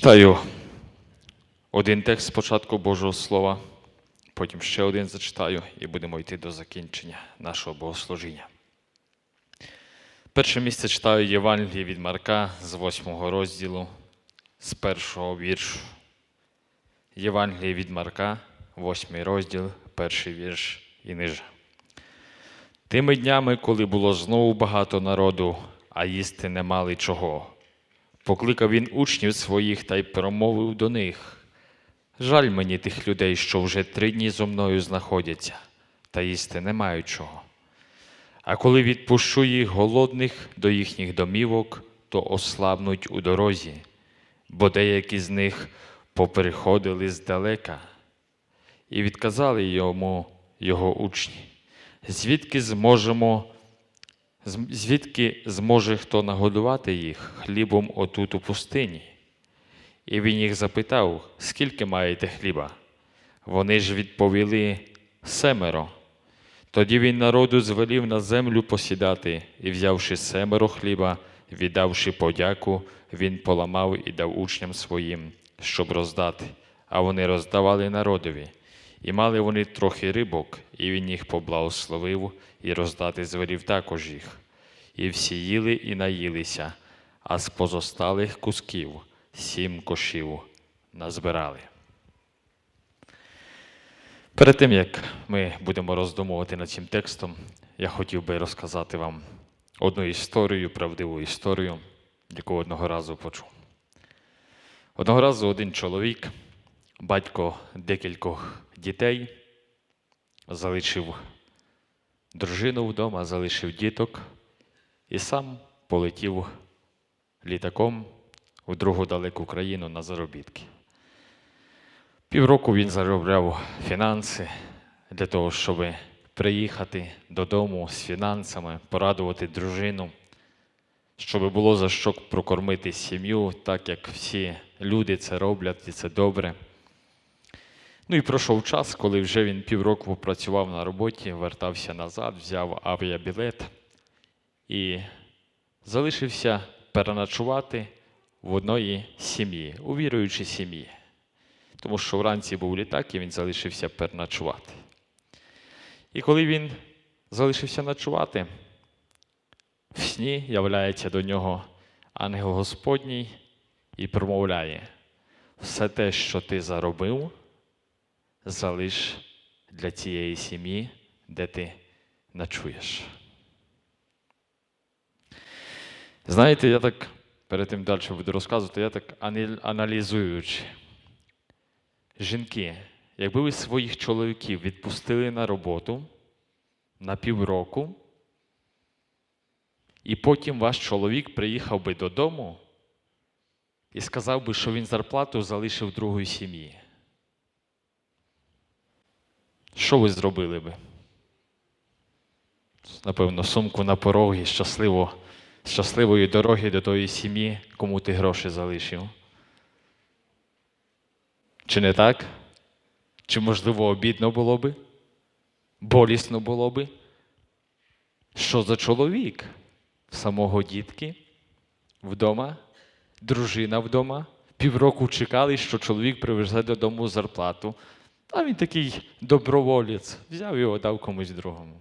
Зачитаю один текст спочатку Божого Слова, потім ще один зачитаю і будемо йти до закінчення нашого богослужіння. Перше місце читаю Євангеліє від Марка з 8 розділу, з першого віршу. Євангеліє від Марка, 8 розділ, перший вірш і ниже. Тими днями, коли було знову багато народу, а їсти не мали чого, покликав він учнів своїх та й промовив до них. Жаль мені тих людей, що вже три дні зо мною знаходяться, та їсти не мають чого. А коли відпущу їх голодних до їхніх домівок, то ослабнуть у дорозі, бо деякі з них попереходили здалека. І відказали йому його учні, звідки зможемо, звідки зможе хто нагодувати їх хлібом отут у пустині? І він їх запитав, скільки маєте хліба? Вони ж відповіли семеро. Тоді він народу звелів на землю посідати, і, взявши семеро хліба, віддавши подяку, він поламав і дав учням своїм, щоб роздати, а вони роздавали народові. І мали вони трохи рибок, і він їх поблагословив, і роздати звелів також їх. І всі їли і наїлися, а з позосталих кусків сім кошів назбирали. Перед тим, як ми будемо роздумувати над цим текстом, я хотів би розказати вам одну історію, правдиву історію, яку одного разу почув. Одного разу один чоловік, батько декількох дітей, залишив дружину вдома, залишив діток і сам полетів літаком в другу далеку країну на заробітки. Півроку він заробляв фінанси для того, щоб приїхати додому з фінансами, порадувати дружину, щоб було за що прокормити сім'ю, так як всі люди це роблять, і це добре. Ну і пройшов час, коли вже він півроку працював на роботі, вертався назад, взяв авіабілет і залишився переночувати в одної сім'ї, у віруючій сім'ї. Тому що вранці був літак, і він залишився переночувати. І коли він залишився ночувати, в сні являється до нього ангел Господній і промовляє: все те, що ти заробив, залиш для цієї сім'ї, де ти ночуєш. Знаєте, я так перед тим далі буду розказувати, я так аналізуючи. Жінки, якби ви своїх чоловіків відпустили на роботу на півроку, і потім ваш чоловік приїхав би додому і сказав би, що він зарплату залишив другої сім'ї. Що ви зробили би? Напевно, сумку на порогі, щасливо, щасливої дороги до тої сім'ї, кому ти гроші залишив. Чи не так? Чи, можливо, обідно було би? Болісно було би? Що за чоловік? Самого дітки вдома, дружина вдома. Півроку чекали, що чоловік привезе додому зарплату. А він такий доброволець, взяв його, дав комусь другому.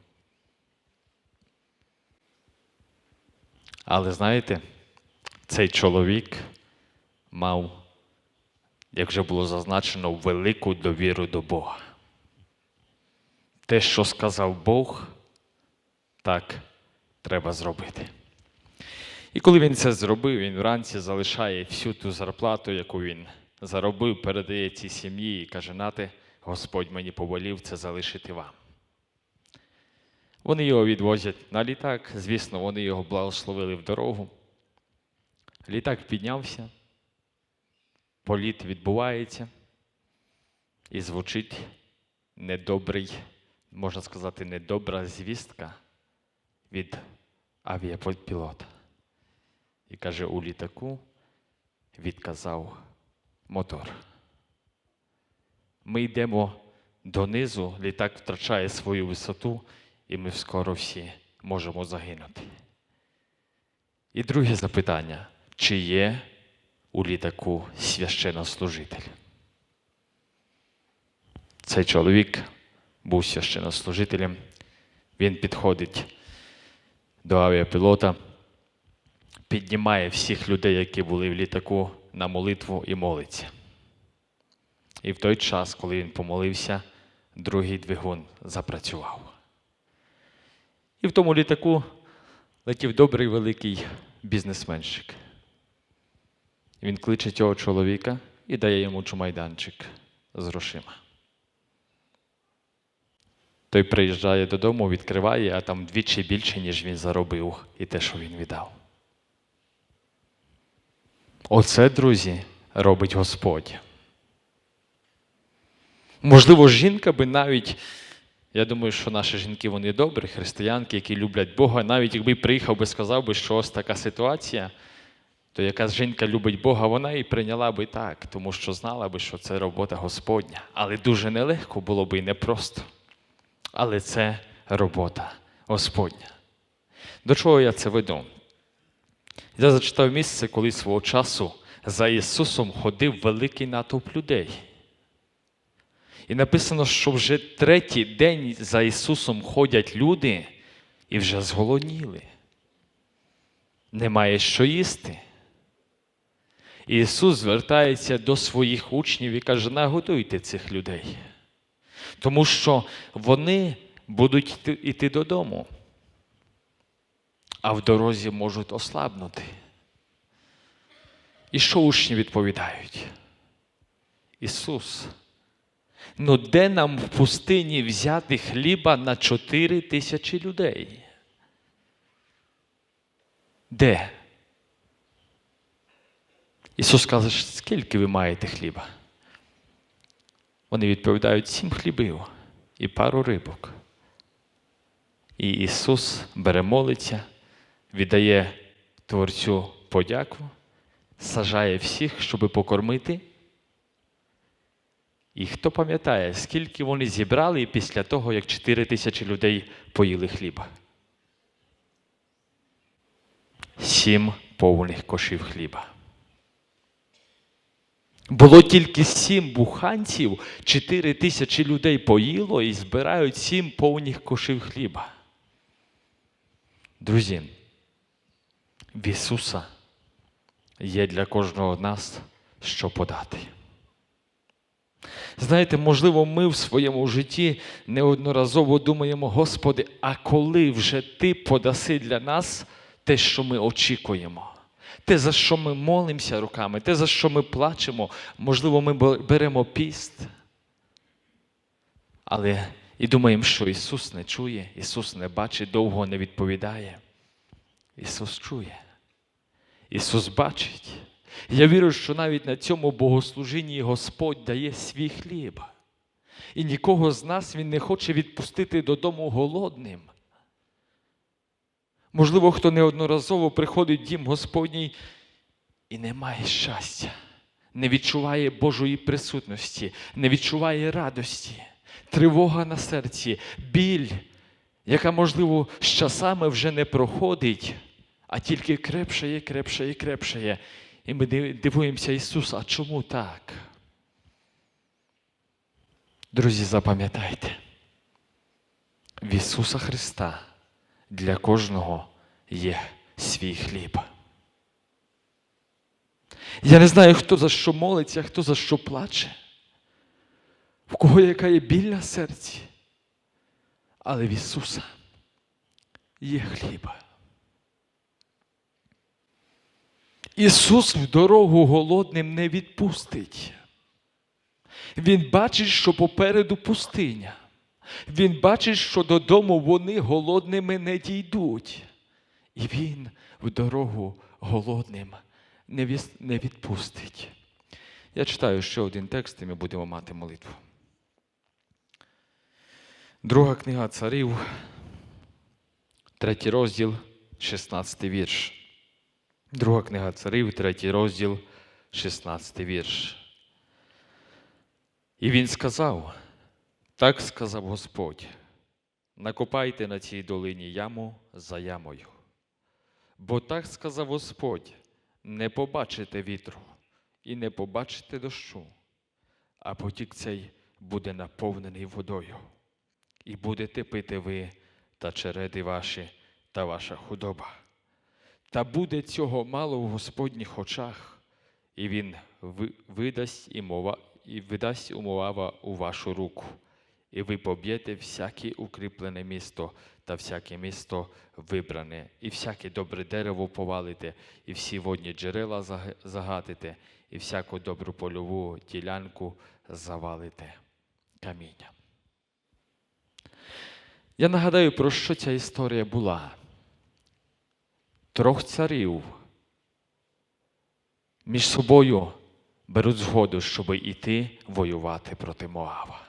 Але знаєте, цей чоловік мав як вже було зазначено, велику довіру до Бога. Те, що сказав Бог, так треба зробити. І коли він це зробив, він вранці залишає всю ту зарплату, яку він заробив, передає цій сім'ї і каже: нате, Господь мені повелів це залишити вам. Вони його відвозять на літак, звісно, вони його благословили в дорогу. Літак піднявся політ відбувається і звучить недобрий, можна сказати, недобра звістка від авіапілота. І каже, у літаку відказав мотор. Ми йдемо донизу, літак втрачає свою висоту, і ми скоро всі можемо загинути. І друге запитання: чи є у літаку священнослужитель. Цей чоловік був священнослужителем. Він підходить до авіапілота, піднімає всіх людей, які були в літаку, на молитву і молиться. І в той час, коли він помолився, другий двигун запрацював. І в тому літаку летів добрий великий бізнесменщик. Він кличе цього чоловіка і дає йому чумайданчик з грошима. Той приїжджає додому, відкриває, а там вдвічі більше, ніж він заробив, і те, що він віддав. Оце, друзі, робить Господь. Можливо, жінка би навіть, я думаю, що наші жінки вони добрі, християнки, які люблять Бога, навіть якби приїхав би сказав би, що ось така ситуація, то якась жінка любить Бога, вона і прийняла би так, тому що знала би, що це робота Господня. Але дуже нелегко було би і непросто. Але це робота Господня. До чого я це веду? Я зачитав місце, коли свого часу за Ісусом ходив великий натовп людей. І написано, що вже третій день за Ісусом ходять люди і вже зголодніли. Немає що їсти. І Ісус звертається до своїх учнів і каже: нагодуйте цих людей. Тому що вони будуть йти додому, а в дорозі можуть ослабнути. І що учні відповідають? Ісус, ну де нам в пустині взяти хліба на чотири тисячі людей? Де? Ісус каже, скільки ви маєте хліба? Вони відповідають сім хлібів і пару рибок. І Ісус бере молиться, віддає Творцю подяку, сажає всіх, щоб покормити. І хто пам'ятає, скільки вони зібрали після того, як 4 тисячі людей поїли хліба? Сім повних кошів хліба. Було тільки сім буханців, чотири тисячі людей поїло і збирають сім повних кошів хліба. Друзі, в Ісуса є для кожного з нас що подати. Знаєте, можливо, ми в своєму житті неодноразово думаємо, Господи, а коли вже Ти подаси для нас те, що ми очікуємо? Те, за що ми молимося руками, те, за що ми плачемо, можливо, ми беремо піст. Але і думаємо, що Ісус не чує, Ісус не бачить, довго не відповідає. Ісус чує. Ісус бачить. Я вірю, що навіть на цьому богослужінні Господь дає свій хліб. І нікого з нас Він не хоче відпустити додому голодним. Можливо, хто неодноразово приходить в дім Господній і не має щастя, не відчуває Божої присутності, не відчуває радості, тривога на серці, біль, яка, можливо, з часами вже не проходить, а тільки крепшає, крепшає, крепшає. І ми дивуємося, Ісус, а чому так? Друзі, запам'ятайте, в Ісуса Христа для кожного є свій хліб. Я не знаю, хто за що молиться, хто за що плаче, в кого яка є біль на серці, але в Ісуса є хліб. Ісус в дорогу голодним не відпустить. Він бачить, що попереду пустиня. Він бачить, що додому вони голодними не дійдуть. І він в дорогу голодним не відпустить. Я читаю ще один текст, і ми будемо мати молитву. Друга книга царів, третій розділ, 16 вірш. Друга книга царів, третій розділ, 16 вірш. І він сказав: так сказав Господь: накопайте на цій долині яму за ямою. Бо так сказав Господь: не побачите вітру, і не побачите дощу, а потік цей буде наповнений водою, і будете пити ви та череди ваші та ваша худоба. Та буде цього мало в Господніх очах, і він видасть і, мова, і видасть умовава у вашу руку, і ви поб'єте всяке укріплене місто та всяке місто вибране, і всяке добре дерево повалите, і всі водні джерела заг- загатите, і всяку добру польову ділянку завалите камінням. Я нагадаю, про що ця історія була. Трьох царів між собою беруть згоду, щоб іти воювати проти Моава.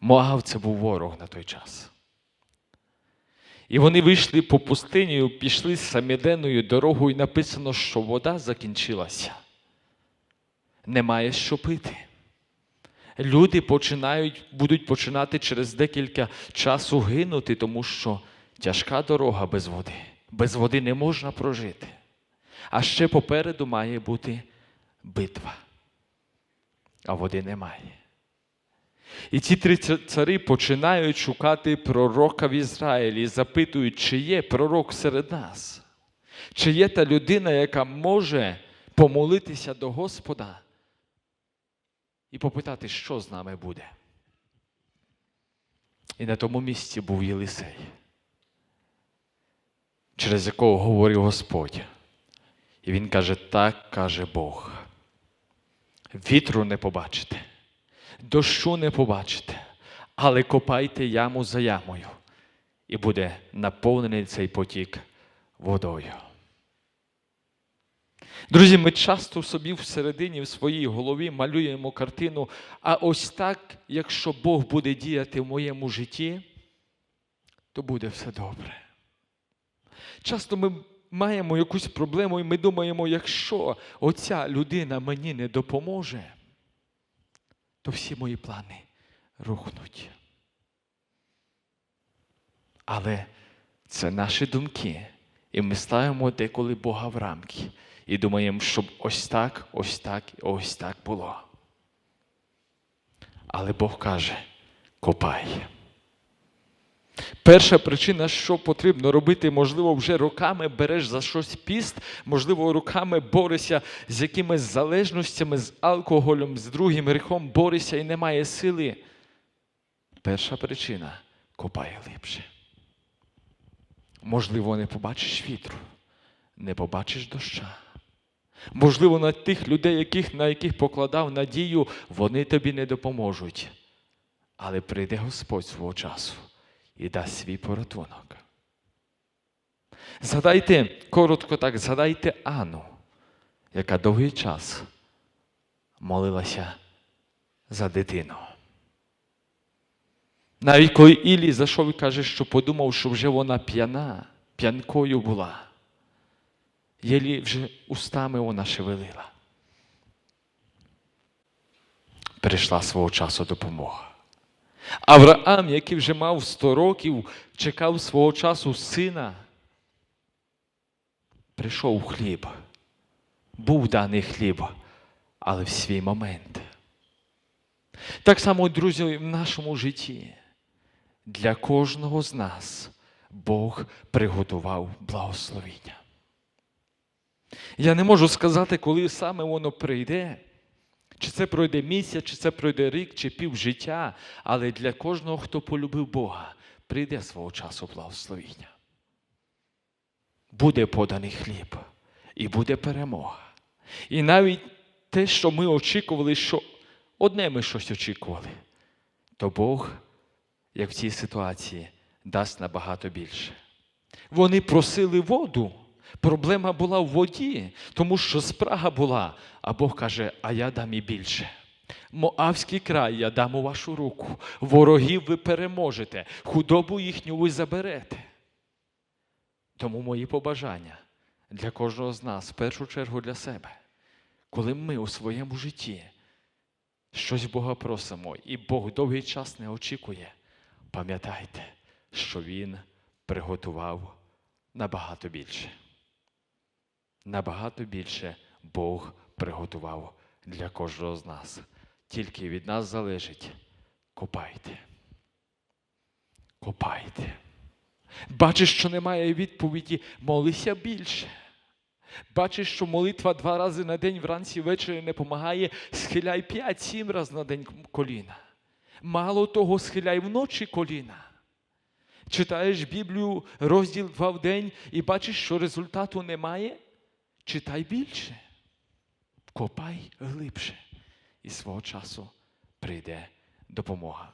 Моав це був ворог на той час. І вони вийшли по пустиню, пішли саміденною дорогою, і написано, що вода закінчилася. Немає що пити. Люди починають, будуть починати через декілька часу гинути, тому що тяжка дорога без води. Без води не можна прожити. А ще попереду має бути битва. А води немає. І ці три ца- цари починають шукати пророка в Ізраїлі запитують, чи є пророк серед нас, чи є та людина, яка може помолитися до Господа і попитати, що з нами буде. І на тому місці був Єлисей, через якого говорив Господь. І він каже, так каже Бог. Вітру не побачите, дощу не побачите, але копайте яму за ямою, і буде наповнений цей потік водою. Друзі, ми часто собі всередині, в своїй голові малюємо картину, а ось так, якщо Бог буде діяти в моєму житті, то буде все добре. Часто ми маємо якусь проблему, і ми думаємо, якщо оця людина мені не допоможе, то всі мої плани рухнуть. Але це наші думки. І ми ставимо деколи Бога в рамки. І думаємо, щоб ось так, ось так ось так було. Але Бог каже: копай. Перша причина, що потрібно робити, можливо, вже роками береш за щось піст, можливо, роками борешся з якимись залежностями, з алкоголем, з другим гріхом борешся і немає сили. Перша причина копай глибше. Можливо, не побачиш вітру, не побачиш доща. Можливо, на тих людей, яких, на яких покладав надію, вони тобі не допоможуть. Але прийде Господь свого часу і дасть свій порятунок. Згадайте, коротко так, згадайте Анну, яка довгий час молилася за дитину. Навіть коли Ілій зайшов і каже, що подумав, що вже вона п'яна, п'янкою була. Єлі вже устами вона шевелила. Прийшла свого часу допомога. Авраам, який вже мав 100 років, чекав свого часу сина. Прийшов хліб. Був даний хліб, але в свій момент. Так само, друзі, в нашому житті для кожного з нас Бог приготував благословіння. Я не можу сказати, коли саме воно прийде, чи це пройде місяць, чи це пройде рік, чи пів життя, але для кожного, хто полюбив Бога, прийде свого часу благословіння. Буде поданий хліб, і буде перемога. І навіть те, що ми очікували, що одне ми щось очікували, то Бог, як в цій ситуації, дасть набагато більше. Вони просили воду. Проблема була в воді, тому що спрага була, а Бог каже, а я дам і більше. Моавський край я дам у вашу руку. Ворогів ви переможете, худобу їхню ви заберете. Тому мої побажання для кожного з нас, в першу чергу для себе, коли ми у своєму житті щось Бога просимо, і Бог довгий час не очікує, пам'ятайте, що Він приготував набагато більше. Набагато більше Бог приготував для кожного з нас. Тільки від нас залежить. Копайте. Копайте. Бачиш, що немає відповіді, молися більше. Бачиш, що молитва два рази на день вранці ввечері не допомагає, схиляй п'ять-сім разів на день коліна. Мало того, схиляй вночі коліна. Читаєш Біблію, розділ два в день, і бачиш, що результату немає. Читай більше. Копай глибше. І свого часу прийде допомога.